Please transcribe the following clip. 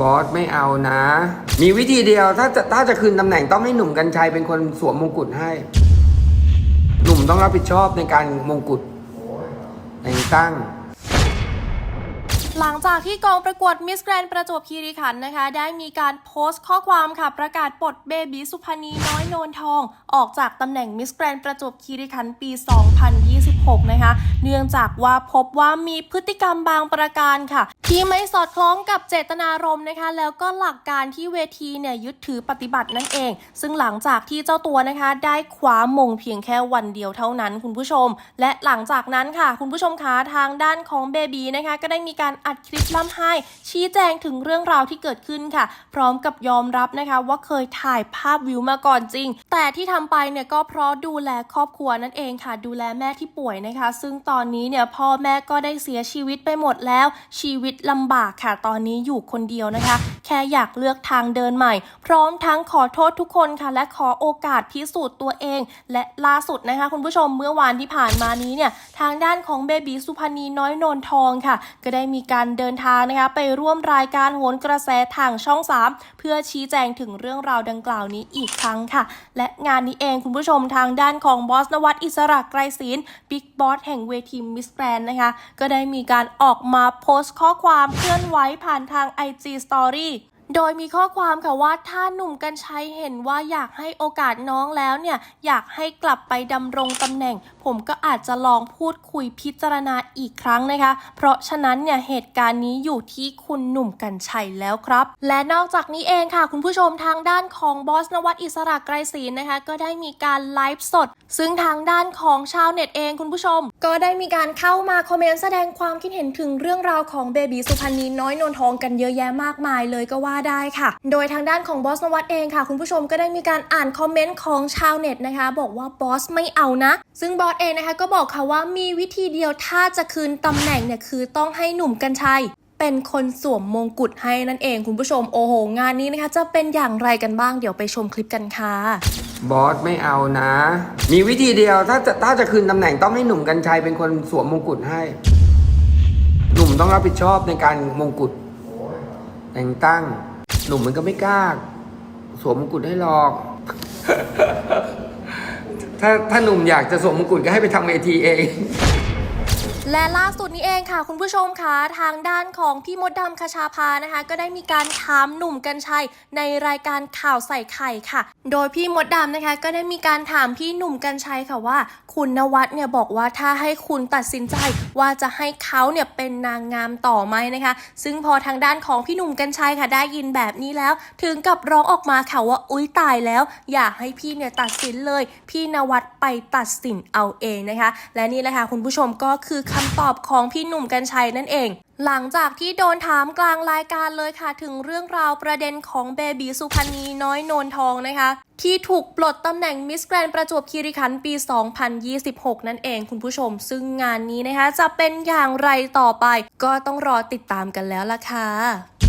บอสไม่เอานะ มีวิธีเดียวถ้าจะถ้าจะคืนตำแหน่งต้องให้หนุ่มกัญชัยเป็นคนสวมมงกุฎให้ หนุ่มต้องรับผิดชอบในการมงกุฎแต่งตั้งหลังจากที่กองประกวดมิสแกรนประจวบคีรีขันธ์นะคะ ได้มีการโพสต์ข้อความค่ะ ประกาศปลดเบบีสุพนีน้อยโนนทอง ออกจากตำแหน่งมิสแกรนประจวบคีรีขันธ์ปี 26 นะคะ เนื่องจากว่าพบว่ามีพฤติกรรมบางประการค่ะ ที่ไม่สอดคล้องกับเจตนารมณ์นะคะ แล้วก็หลักการที่เวทีเนี่ยยึดถือปฏิบัตินั่นเอง ซึ่งหลังจากที่เจ้าตัวนะคะ ได้คว้ามงเพียงแค่วันเดียวเท่านั้นคุณผู้ชม และหลังจากนั้นค่ะ คุณผู้ชมคะทางด้านของเบบีนะคะ ก็ได้มีการอัดคลิปล่ำไห้ ชี้แจงถึงเรื่องราวที่เกิดขึ้นค่ะ พร้อมกับยอมรับนะคะว่าเคยถ่ายภาพวิวมาก่อนจริง แต่ที่ทำไปเนี่ยก็เพราะดูแลครอบครัวนั่นเองค่ะ ดูแลแม่ที่ป่วยนะคะ ซึ่งตอนนี้เนี่ยพ่อแม่ก็ได้เสียชีวิตไปหมดแล้ว ชีวิตลำบากค่ะ ตอนนี้อยู่คนเดียวนะคะ แค่อยากเลือกทางเดินใหม่ พร้อมทั้งขอโทษทุกคนค่ะ และขอโอกาสพิสูจน์ตัวเอง และล่าสุดนะคะ คุณผู้ชมเมื่อวานที่ผ่านมานี้เนี่ยทางด้านของเบบีสุพนีน้อยนนทองค่ะ ก็ได้มีการเดินทางนะคะ ไปร่วมรายการโหนกระแสทางช่อง 3 เพื่อชี้แจงถึงเรื่องราวดังกล่าวนี้อีกครั้งค่ะ และงานนี้เองคุณผู้ชมทางด้านของบอสนวัตอิสระไกรศีลบิ๊กบอสแห่งเวทีมิสแกรนนะคะ ก็ได้มีการออกมาโพสต์ข้อความเคลื่อนไหวผ่านทาง IG Story โดยมีข้อความค่ะว่าถ้าหนุ่มกัญชัยเห็นว่าอยากให้โอกาสน้องแล้วเนี่ยอยากให้กลับไปดำรงตำแหน่ง ผมก็อาจจะลองพูดคุยพิจารณาอีกครั้งนะคะ เพราะฉะนั้นเนี่ยเหตุการณ์นี้อยู่ที่คุณหนุ่มกัญชัยแล้วครับ และนอกจากนี้เองค่ะ คุณผู้ชมทางด้านของบอสนวัตอิสระไกรศีลนะคะ ก็ได้มีการไลฟ์สด ซึ่งทางด้านของชาวเน็ตเองคุณผู้ชม ก็ได้มีการเข้ามาคอมเมนต์แสดงความคิดเห็นถึงเรื่องราวของเบบีสุพรรณีน้อยนวลทองกันเยอะแยะมากมายเลยก็ว่าได้ค่ะ โดยทางด้านของบอสนวัตเองค่ะ คุณผู้ชมก็ได้มีการอ่านคอมเมนต์ของชาวเน็ตนะคะ บอกว่าบอสไม่เอานะ ซึ่งบอสเองนะคะก็บอกค่ะว่ามีวิธีเดียวถ้าจะคืนตำแหน่งเนี่ยคือต้องให้หนุ่มกัญชัยเป็นคนสวมมงกุฎให้นั่นเองคุณผู้ชมโอ้โห งานนี้นะคะ จะเป็นอย่างไรกันบ้างเดี๋ยวไปชมคลิปกันค่ะ บอสไม่เอานะ มีวิธีเดียวถ้าจะถ้าจะคืนตำแหน่งต้องให้หนุ่มกัญชัยเป็นคนสวมมงกุฎให้ หนุ่มต้องรับผิดชอบในการมงกุฎแต่งตั้ง หนุ่มมันก็ไม่กล้า สวมมงกุฎให้หรอก ถ้าถ้าหนุ่มอยากจะสวมมงกุฎก็ให้ไปทำเวทีเอง และล่าสุดนี้เองค่ะ คุณผู้ชมคะทางด้านของพี่มดดำคชาภานะคะ ก็ได้มีการถามหนุ่มกัญชัยในรายการข่าวใส่ไข่ค่ะ โดยพี่มดดำนะคะ ก็ได้มีการถามพี่หนุ่มกัญชัยค่ะว่า คุณนวัดเนี่ยบอกว่าถ้าให้คุณตัดสินใจว่าจะให้เขาเนี่ยเป็นนางงามต่อไหมนะคะ ซึ่งพอทางด้านของพี่หนุ่มกัญชัยค่ะได้ยินแบบนี้แล้ว ถึงกับร้องออกมาค่ะว่าอุ้ยตายแล้ว อยากให้พี่เนี่ยตัดสินเลย พี่นวัดไปตัดสินเอาเองนะคะ และนี่แหละค่ะคุณผู้ชมก็คือคคำตอบของพี่หนุ่มกัญชัยนั่นเอง หลังจากที่โดนถามกลางรายการเลยค่ะ ถึงเรื่องราวประเด็นของเบบีสุพรรณีน้อยโนนทองนะคะ ที่ถูกปลดตำแหน่งมิสแกรนประจวบคีรีขันธ์ปี 2026 นั่นเองคุณผู้ชม ซึ่งงานนี้นะคะ จะเป็นอย่างไรต่อไป ก็ต้องรอติดตามกันแล้วล่ะค่ะ